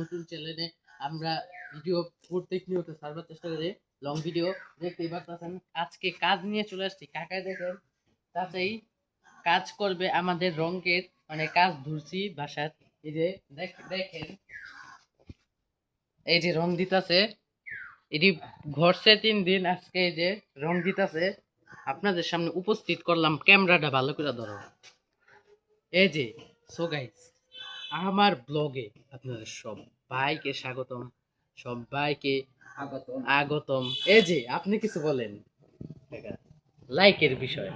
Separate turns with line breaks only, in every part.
নতুন চ্যানেলে আমরা ভিডিও প্রত্যেক নিয়ত সার্ভার চেষ্টা করি। লং ভিডিও দেখতেই পাচ্ছেন আজকে কাজ নিয়ে চলে আসছি। কাকায় দেখেন তাতেই কাজ করবে আমাদের রঙের মানে কাজ ধরছি বাসার। এই যে দেখেন, এই যে রং দিতাছে। এটি ঘরছে তিন দিন, আজকে এই যে রং দিতাছে। আপনাদের সামনে উপস্থিত করলাম, ক্যামেরাটা ভালো করে ধরো। এই যে সো গাইস আমার ব্লগে আপনাদের সবাইকে স্বাগতম সবাইকে আগতম। এই যে আপনি কিছু বলেন। লাইকের বিষয়।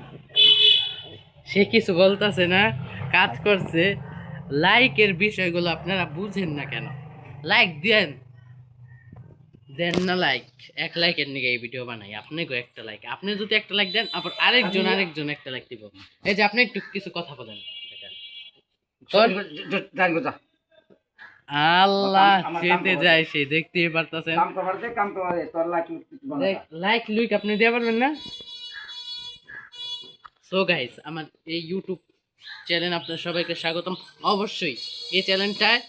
সে কিছু বলতেছে না কাজ করছে। লাইকের বিষয়গুলো আপনারা বুঝেন না কেন? লাইক দেন। দেন না লাইক। এক লাইকের নিকে এই ভিডিও বানাই। আপনি গো একটা লাইক। আপনি যদি একটা লাইক দেন আবার আরেকজন আরেকজন একটা লাইক দিব। এই যে আপনি একটু কিছু কথা বলেন। আল্লাহ
করো।
যায় সে দেখতেই পারতেছেন।
লাইক
লাইক আপনি দিয়ে পারবেন না? সো গাইস আমার এই ইউটিউব চ্যানেল আপনার সবাইকে স্বাগতম। অবশ্যই এই চ্যানেলটায়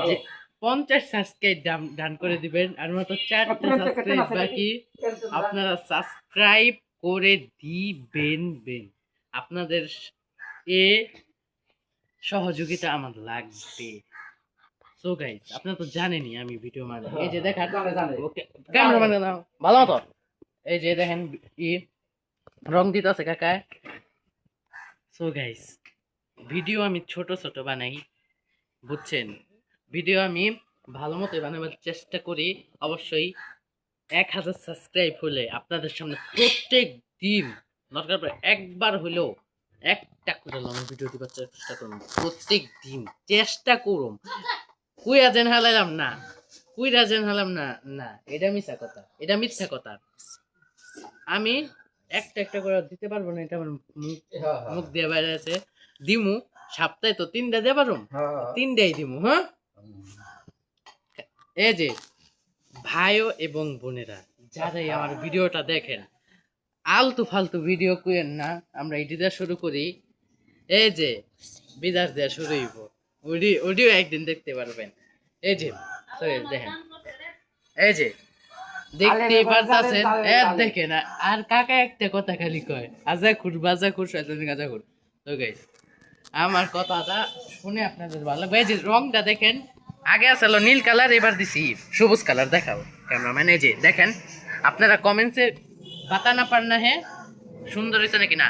অনেক
পঞ্চাশ সাবস্ক্রাইব ডান করে দিবেন আর মাত্র চারটা সাবস্ক্রাইব বাকি আপনারা সাবস্ক্রাইব করে দিবেন। বেন আপনাদের এ সহযোগিতা আমার লাগবে। সো গাইস আপনারা তো জানেনই আমি ভিডিও মানে এই যে দেখান। ওকে ক্যামেরাম্যান নাও ভালো মতো। এই যে দেখেন ই রং দিতে আছে কাকায় সো গাইস ভিডিও আমি ছোট ছোট বানাই বুঝছেন? ভিডিও আমি ভালো মতো বানাবার চেষ্টা করি। অবশ্যই এক হাজার সাবস্ক্রাইব হলে আপনাদের সামনে প্রত্যেক দিন দরকার পড়ে একবার হলেও একটা করে লং ভিডিও দিবার চেষ্টা করুন প্রত্যেক দিন চেষ্টা করুন কুইরা যেন হালাইলাম না কুইরা যেন হালাম না না এটা মিথ্যা কথা এটা মিথ্যা কথা। আমি একটা একটা করে দিতে পারব না এটা আমার মুখ
হ্যাঁ,
মুখ দিয়ে বাইরে আছে। দিমু সপ্তাহে তো তিনটা দিয়ে পারুম? তিনটাই দিমু হ্যাঁ? এই যে ভাইও এবং বোনেরা যারাই আমার ভিডিওটা দেখেন আলতু ফালতু ভিডিও কুয়েন না আমরা এটি দিয়ে শুরু করি। এই যে বিদাস দেওয়া শুরু হইব। ওডি ওডিও একদিন দেখতে পারবেন। এই যে দেখেন। এই যে দেখতে পারতাছেন? এ দেখেন আর কাকা একটা কথা খালি কয়? আজা খুর বাজা খুর শয়তানি গাজা খুর তো গাইস আমার কথাটা শুনে আপনাদের ভালো লাগবে। এই যে রংটা দেখেন। আগে আসলো নীল কালার এবার দিছি সবুজ কালার। দেখাও ক্যামেরাম্যান। এই যে দেখেন আপনারা কমেন্টসে বাতানা পার না হ্যাঁ সুন্দর হয়েছে নাকি না?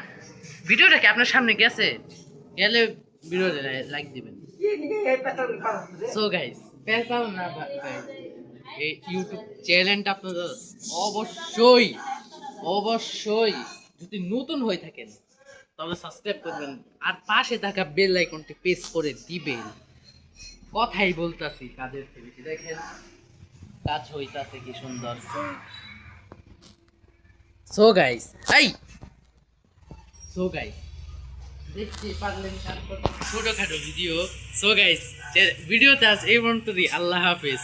ভিডিওটা কি আপনার সামনে গেছে? গেলে ভিডিও লাইক দিবেন। সো গাইস পেছাও না। এই ইউটিউব চ্যানেলটা আপনাদের অবশ্যই অবশ্যই যদি নতুন হয়ে থাকেন তবে সাবস্ক্রাইব করবেন। আর পাশে থাকা বেল আইকনটি প্রেস করে দিবেন। কথাই বলতাছি, কাজের থেকে দেখেন। কাজ হইতাছে কি সুন্দর। সো গাইস এই সো গাইস দেখতে পারলেন ছোটখাটো ভিডিও সো গাইস ভিডিওতে আজ এই পর্যন্ত আল্লাহ হাফেজ।